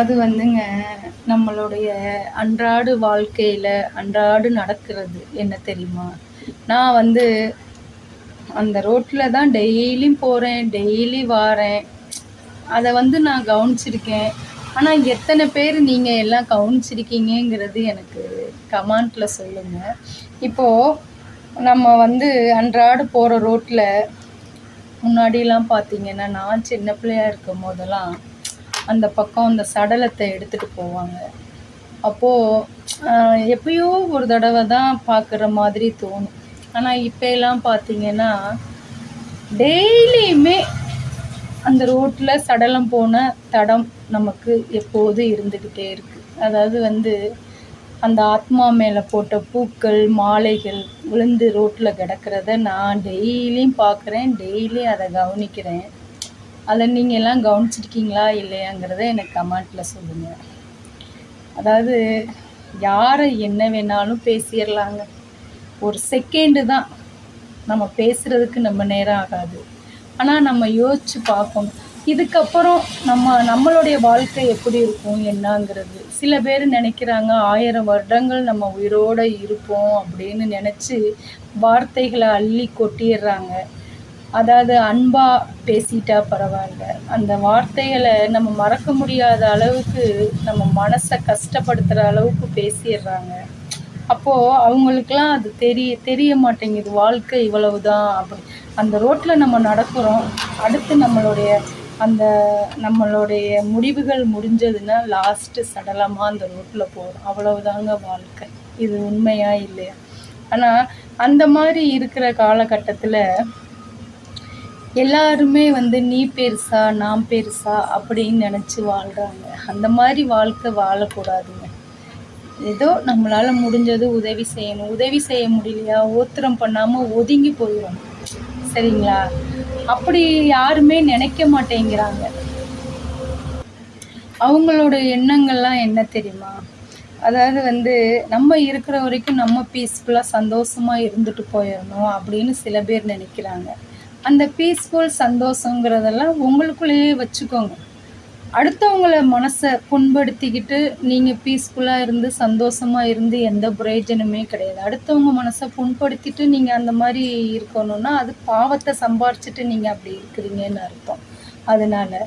அதாவது வந்துங்க நம்மளுடைய அன்றாட வாழ்க்கையில் அன்றாடு நடக்கிறது என்ன தெரியுமா? நான் வந்து அந்த ரோட்டில் தான் டெய்லியும் போகிறேன் டெய்லி வாரேன். அதை வந்து நான் கவனிச்சிருக்கேன். ஆனால் எத்தனை பேர் நீங்கள் எல்லாம் கவனிச்சிருக்கீங்கங்கிறது எனக்கு கமெண்ட்டில் சொல்லுங்கள் இப்போது நம்ம வந்து அன்றாட போகிற ரோட்டில் முன்னாடிலாம் பார்த்தீங்கன்னா நான் சின்ன பிள்ளையா இருக்கும் போதெல்லாம் அந்த பக்கம் அந்த சடலத்தை எடுத்துகிட்டு போவாங்க. அப்போது எப்பயோ ஒரு தடவை தான் பார்க்குற மாதிரி தோணும். ஆனால் இப்போலாம் பார்த்தீங்கன்னா டெய்லியுமே அந்த ரோட்டில் சடலம் போன தடம் நமக்கு எப்போதும் இருந்துக்கிட்டே இருக்குது அதாவது வந்து அந்த ஆத்மா மேலே போட்ட பூக்கள் மாலைகள் விழுந்து ரோட்டில் கிடக்கிறத நான் டெய்லியும் பார்க்குறேன் டெய்லியும் அதை கவனிக்கிறேன். அதை நீங்கள் எல்லாம் கவனிச்சிருக்கீங்களா இல்லையாங்கிறத எனக்கு கமெண்ட்டில் சொல்லுங்கள் அதாவது யாரை என்ன வேணாலும் பேசிடலாங்க. ஒரு செகண்டு தான் நம்ம பேசுகிறதுக்கு நம்ம நேரம் ஆகாது. ஆனால் நம்ம யோசித்து பார்க்கணும். இதுக்கப்புறம் நம்ம நம்மளுடைய வாழ்க்கை எப்படி இருக்கும் என்னங்கிறது. சில பேர் நினைக்கிறாங்க ஆயிரம் வருடங்கள் நம்ம உயிரோடு இருப்போம் அப்படின்னு நினச்சி வார்த்தைகளை அள்ளி கொட்டிடுறாங்க. அதாவது அன்பாக பேசிட்டா பரவாயில்ல. அந்த வார்த்தைகளை நம்ம மறக்க முடியாத அளவுக்கு நம்ம மனசை கஷ்டப்படுத்துகிற அளவுக்கு பேசிடுறாங்க. அப்போது அவங்களுக்கெல்லாம் அது தெரிய தெரிய மாட்டேங்குது. வாழ்க்கை இவ்வளவுதான் அப்படி. அந்த ரோட்டில் நம்ம நடக்கிறோம். அடுத்து நம்மளுடைய அந்த நம்மளுடைய முடிவுகள் முடிஞ்சதுன்னா லாஸ்ட்டு சடலமாக அந்த ரோட்டில் போகிறோம் அவ்வளவுதாங்க வாழ்க்கை. இது உண்மையா இல்லையா? ஆனால் அந்த மாதிரி இருக்கிற காலகட்டத்தில் எல்லாருமே வந்து நீ பெருசா நான் பெருசா அப்படின்னு நினச்சி வாழ்கிறாங்க அந்த மாதிரி வாழ்க்கை வாழக்கூடாதுங்க. ஏதோ நம்மளால் முடிஞ்சது உதவி செய்யணும். உதவி செய்ய முடியலையா? ஓத்திரம் பண்ணாமல் ஒதுங்கி போயிடும் சரிங்களா? அப்படி யாருமே நினைக்க மாட்டேங்கிறாங்க. அவங்களோட எண்ணங்கள்லாம் என்ன தெரியுமா? அதாவது வந்து நம்ம இருக்கிற வரைக்கும் நம்ம பீஸ்ஃபுல்லாக சந்தோஷமாக இருந்துட்டு போயிடணும் அப்படின்னு சில பேர் நினைக்கிறாங்க. அந்த பீஸ்ஃபுல் சந்தோஷங்கிறதெல்லாம் உங்களுக்குள்ளேயே வச்சுக்கோங்க. அடுத்தவங்கள மனசை புண்படுத்திக்கிட்டு நீங்கள் பீஸ்ஃபுல்லாக இருந்து சந்தோஷமாக இருந்து எந்த பிரயோஜனமே கிடையாது. அடுத்தவங்க மனசை புண்படுத்திட்டு நீங்கள் அந்த மாதிரி இருக்கணும்னா அது பாவத்தை சம்பாரிச்சிட்டு நீங்கள் அப்படி இருக்கிறீங்கன்னு அர்த்தம். அதனால்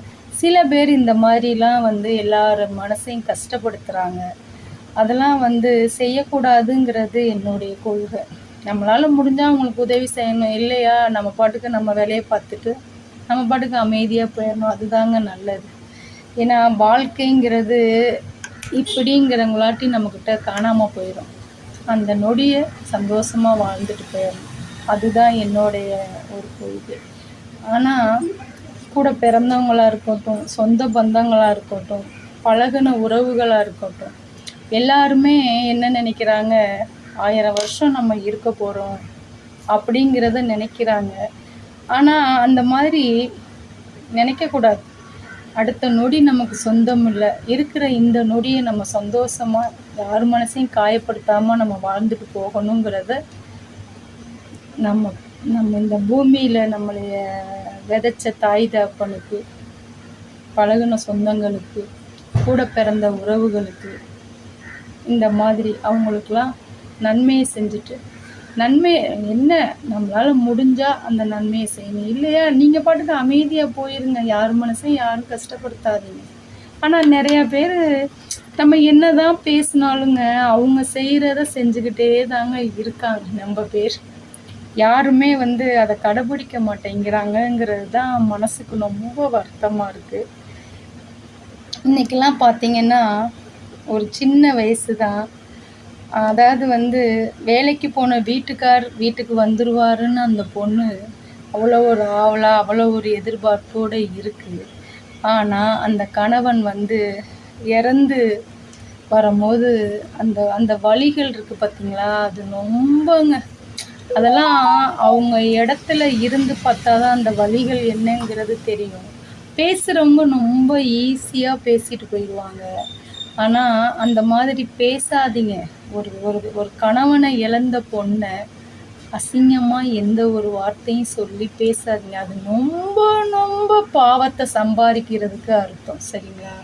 சில பேர் இந்த மாதிரிலாம் வந்து எல்லார் மனசையும் கஷ்டப்படுத்துகிறாங்க அதெல்லாம் வந்து செய்யக்கூடாதுங்கிறது என்னுடைய கொள்கை. நம்மளால் முடிஞ்சால் அவங்களுக்கு உதவி செய்யணும். இல்லையா? நம்ம பாட்டுக்கு நம்ம வேலையை பார்த்துட்டு நம்ம பாட்டுக்கு அமைதியாக போயிடணும். அதுதாங்க நல்லது. ஏன்னா வாழ்க்கைங்கிறது இப்படிங்கிறவங்களாட்டி நம்மக்கிட்ட காணாமல் போயிடும். அந்த நொடியை சந்தோஷமாக வாழ்ந்துட்டு போயிடணும். அதுதான் என்னுடைய ஒரு கொள்கை ஆனால் கூட பிறந்தவங்களாக இருக்கட்டும் சொந்த பந்தங்களாக இருக்கட்டும் பழகின உறவுகளாக இருக்கட்டும் எல்லாருமே என்ன நினைக்கிறாங்க? ஆயிரம் வருஷம் நம்ம இருக்க போகிறோம் அப்படிங்கிறத நினைக்கிறாங்க. ஆனால் அந்த மாதிரி நினைக்கக்கூடாது அடுத்த நொடி நமக்கு சொந்தம் இல்லை. இருக்கிற இந்த நொடியை நம்ம சந்தோஷமாக யார் மனசையும் காயப்படுத்தாமல் நம்ம வாழ்ந்துட்டு போகணுங்கிறத நம்ம நம்ம இந்த பூமியில் நம்மளைய விதைச்ச தாய் தகப்பனுக்கு பழகின சொந்தங்களுக்கு கூட பிறந்த உறவுகளுக்கு இந்த மாதிரி அவங்களுக்கெல்லாம் நன்மையை செஞ்சுட்டு நன்மை என்ன நம்மளால் முடிஞ்சால் அந்த நன்மையை செய்யணும். இல்லையா? நீங்கள் பாட்டுக்கு அமைதியாக போயிருங்க. யார் மனசையும் யாரும் கஷ்டப்படுத்தாதீங்க. ஆனால் நிறையா பேர் நம்ம என்ன தான் பேசினாலுங்க அவங்க செய்கிறத செஞ்சுக்கிட்டே தாங்க இருக்காங்க நம்ம பேர். யாருமே வந்து அதை கடைபிடிக்க மாட்டேங்கிறாங்கங்கிறது தான் மனசுக்கு ரொம்ப வருத்தமாக இருக்குது இன்றைக்கெல்லாம் பார்த்தீங்கன்னா ஒரு சின்ன வயசு தான் அதாவது வந்து வேலைக்கு போன வீட்டுக்கார் வீட்டுக்கு வந்துடுவாருன்னு அந்த பொண்ணு அவ்வளோ ஒரு ஆவலாக அவ்வளோ ஒரு எதிர்பார்ப்போடு இருக்குது ஆனால் அந்த கணவன் வந்து இறந்து வரும்போது அந்த அந்த வழிகள் இருக்குது பார்த்தீங்களா அது ரொம்பங்க. அதெல்லாம் அவங்க இடத்துல இருந்து பார்த்தா தான் அந்த வழிகள் என்னங்கிறது தெரியும். பேசுகிறவங்க ரொம்ப ஈஸியாக பேசிட்டு போயிடுவாங்க ஆனால் அந்த மாதிரி பேசாதீங்க. ஒரு ஒரு ஒரு கணவனை இழந்த பொண்ணை அசிங்கமாக எந்த ஒரு வார்த்தையும் சொல்லி பேசாதீங்க. அது ரொம்ப ரொம்ப பாவத்தை சம்பாதிக்கிறதுக்கு அர்த்தம் சரிங்களா?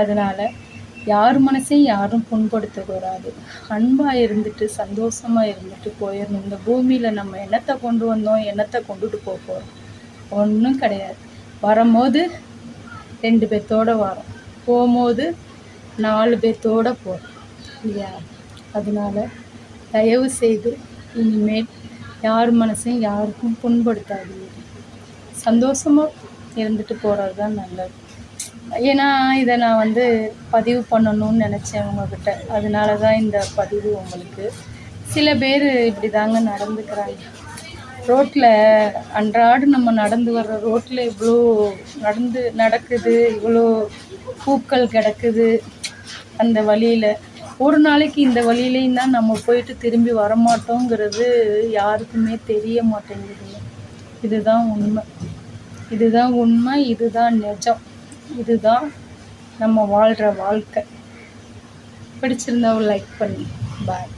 அதனால் யார் மனசையும் யாரும் புண்படுத்தக்கூடாது அன்பாக இருந்துட்டு சந்தோஷமாக இருந்துட்டு போயிடணும். இந்த பூமியில் நம்ம என்னத்தை கொண்டு வந்தோம் என்னத்தை கொண்டுட்டு போக போகிறோம் ஒன்றும் கிடையாது. வரும்போது ரெண்டு பேர்த்தோடு வரோம். போகும்போது நாலு பேர்த்தோட போகிறோம் இல்லையா? அதனால தயவு செய்து இனிமேல் யார் மனசையும் யாருக்கும் புண்படுத்தாதீங்க. சந்தோஷமாக இருந்துட்டு போகிறது தான் நல்லது. ஏன்னா இதை நான் வந்து பதிவு பண்ணணும்னு நினச்சேன் உங்ககிட்ட. அதனால தான் இந்த பதிவு உங்களுக்கு. சில பேர் இப்படி தாங்க நடந்துக்கிறாங்க. ரோட்டில் அன்றாடு நம்ம நடந்து வர்ற ரோட்டில் இவ்வளோ நடந்து நடக்குது இவ்வளோ பூக்கள் கிடக்குது. அந்த வழியில். ஒரு நாளைக்கு இந்த வழியிலையும் தான் நம்ம போயிட்டு திரும்பி வரமாட்டோங்கிறது யாருக்குமே தெரிய மாட்டேங்குது. இதுதான் உண்மை. இதுதான் உண்மை இதுதான் நிஜம். இதுதான் நம்ம வாழ்கிற வாழ்க்கை. பிடிச்சிருந்தா லைக் பண்ணி. பாய்